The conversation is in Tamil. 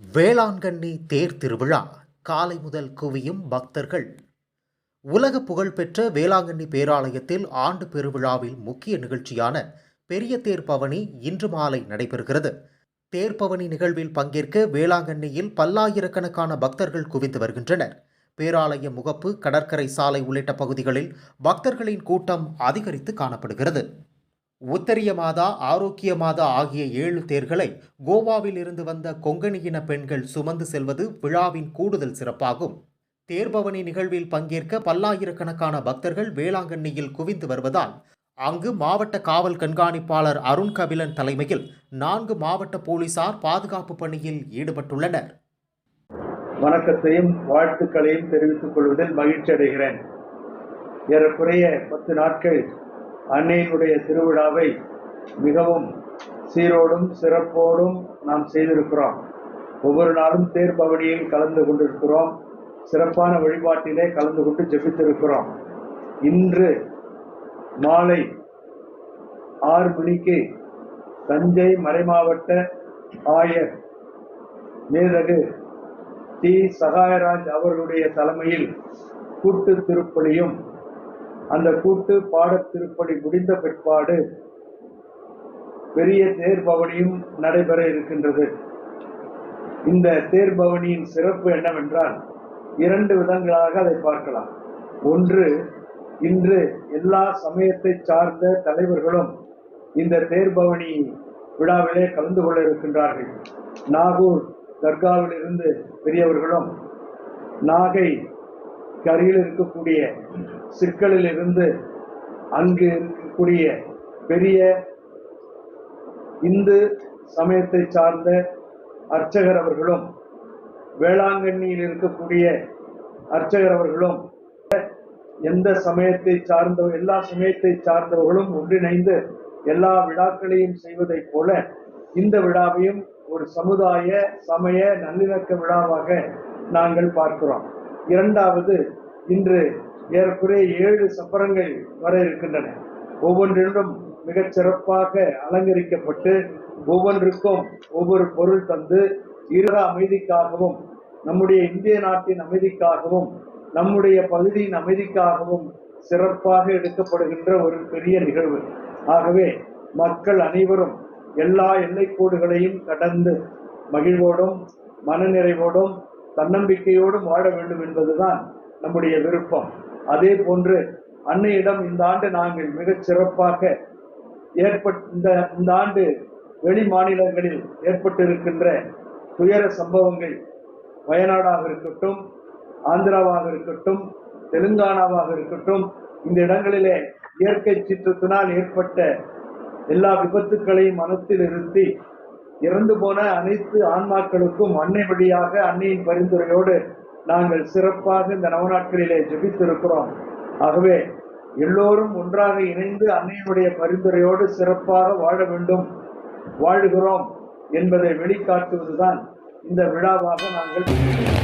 வேளாங்கண்ணி தேர் திருவிழா காலை முதல் குவியும் பக்தர்கள். உலக புகழ்பெற்ற வேளாங்கண்ணி பேராலயத்தில் ஆண்டு பெருவிழாவில் முக்கிய நிகழ்ச்சியான பெரிய தேர் பவனி இன்று மாலை நடைபெறுகிறது. தேர்பவனி நிகழ்வில் பங்கேற்க வேளாங்கண்ணியில் பல்லாயிரக்கணக்கான பக்தர்கள் குவிந்து வருகின்றனர். பேராலய முகப்பு கடற்கரை சாலை உள்ளிட்ட பகுதிகளில் பக்தர்களின் கூட்டம் அதிகரித்து காணப்படுகிறது. உத்தரிய மாதா ஆரோக்கிய மாதா ஆகிய ஏழு தேர்களை கோவாவில் இருந்து வந்த கொங்கணியின பெண்கள் சுமந்து செல்வது விழாவின் கூடுதல் சிறப்பாகும். தேர்பவனி நிகழ்வில் பங்கேற்க பல்லாயிரக்கணக்கான பக்தர்கள் வேளாங்கண்ணியில் குவிந்து வருவதால் அங்கு மாவட்ட காவல் கண்காணிப்பாளர் அருண் கபிலன் தலைமையில் நான்கு மாவட்ட போலீசார் பாதுகாப்பு பணியில் ஈடுபட்டுள்ளனர். வணக்கத்தையும் வாழ்த்துக்களையும் தெரிவித்துக் கொள்வதில் மகிழ்ச்சி அடைகிறேன் ஏறக்குறைய பத்து நாட்கள் அன்னையினுடைய திருவிழாவை மிகவும் சீரோடும் சிறப்போடும் நாம் செய்திருக்கிறோம். ஒவ்வொரு நாளும் தேர் பவனியில் கலந்து கொண்டிருக்கிறோம். சிறப்பான வழிபாட்டிலே கலந்து கொண்டு ஜெபித்திருக்கிறோம். இன்று மாலை ஆறு மணிக்கு தஞ்சை மறைமாவட்ட ஆயர் மேதகு டி சகாயராஜ் அவர்களுடைய தலைமையில் கூட்டு திருப்பலியும் அந்த கூட்டு பாடத் திருப்படி முடிந்த பிற்பாடு பெரிய தேர்பவனியும் நடைபெற இருக்கின்றது. இந்த தேர்பவனியின் சிறப்பு என்னவென்றால் இரண்டு விதங்களாக அதை பார்க்கலாம். ஒன்று இன்று எல்லா சமயத்தை சார்ந்த தலைவர்களும் இந்த தேர்பவனி விழாவிலே கலந்து கொள்ள இருக்கின்றார்கள். நாகூர் தர்காவிலிருந்து பெரியவர்களும் நாகை கரையில் இருக்கக்கூடிய சிக்கலில் இருந்து அங்கு இருக்கக்கூடிய பெரிய இந்து சமயத்தை சார்ந்த அர்ச்சகர் அவர்களும் வேளாங்கண்ணியில் இருக்கக்கூடிய அர்ச்சகர் அவர்களும் எந்த சமயத்தை சார்ந்த எல்லா சமயத்தை சார்ந்தவர்களும் ஒன்றிணைந்து எல்லா விழாக்களையும் செய்வதைப் போல இந்த விழாவையும் ஒரு சமுதாய சமய நல்லிணக்க விழாவாக நாங்கள் பார்க்கிறோம். இரண்டாவது இன்று ஏறக்குறைய ஏழு சப்பரங்கள் வர இருக்கின்றன. ஒவ்வொன்றிலும் மிகச் சிறப்பாக அலங்கரிக்கப்பட்டு ஒவ்வொன்றுக்கும் ஒவ்வொரு பொருள் தந்து இரு அமைதிக்காகவும் நம்முடைய இந்திய நாட்டின் அமைதிக்காகவும் நம்முடைய பகுதியின் அமைதிக்காகவும் சிறப்பாக எடுக்கப்படுகின்ற ஒரு பெரிய நிகழ்வு. ஆகவே மக்கள் அனைவரும் எல்லா எல்லைக்கோடுகளையும் கடந்து மகிழ்வோடும் மனநிறைவோடும் தன்னம்பிக்கையோடும் வாழ வேண்டும் என்பதுதான் நம்முடைய விருப்பம். அதே போன்று அன்னையிடம் இந்த ஆண்டு நாங்கள் மிகச் சிறப்பாக ஏற்பட் இந்த இந்த ஆண்டு வெளி மாநிலங்களில் ஏற்பட்டிருக்கின்ற துயர சம்பவங்கள் வயநாடாக இருக்கட்டும் ஆந்திராவாக இருக்கட்டும் தெலுங்கானாவாக இருக்கட்டும் இந்த இடங்களிலே இயற்கை சீற்றத்தினால் ஏற்பட்ட எல்லா விபத்துக்களையும் மனத்தில் இருத்தி இறந்து போன அனைத்து ஆன்மாக்களுக்கும் அன்னை வழியாக அன்னையின் பரிந்துரையோடு நாங்கள் சிறப்பாக இந்த நவநாட்களிலே ஜெபித்திருக்கிறோம். ஆகவே எல்லோரும் ஒன்றாக இணைந்து அன்னையினுடைய பரிந்துரையோடு சிறப்பாக வாழ வேண்டும் வாழுகிறோம் என்பதை வெளிக்காட்டுவதுதான் இந்த விழாவாக நாங்கள்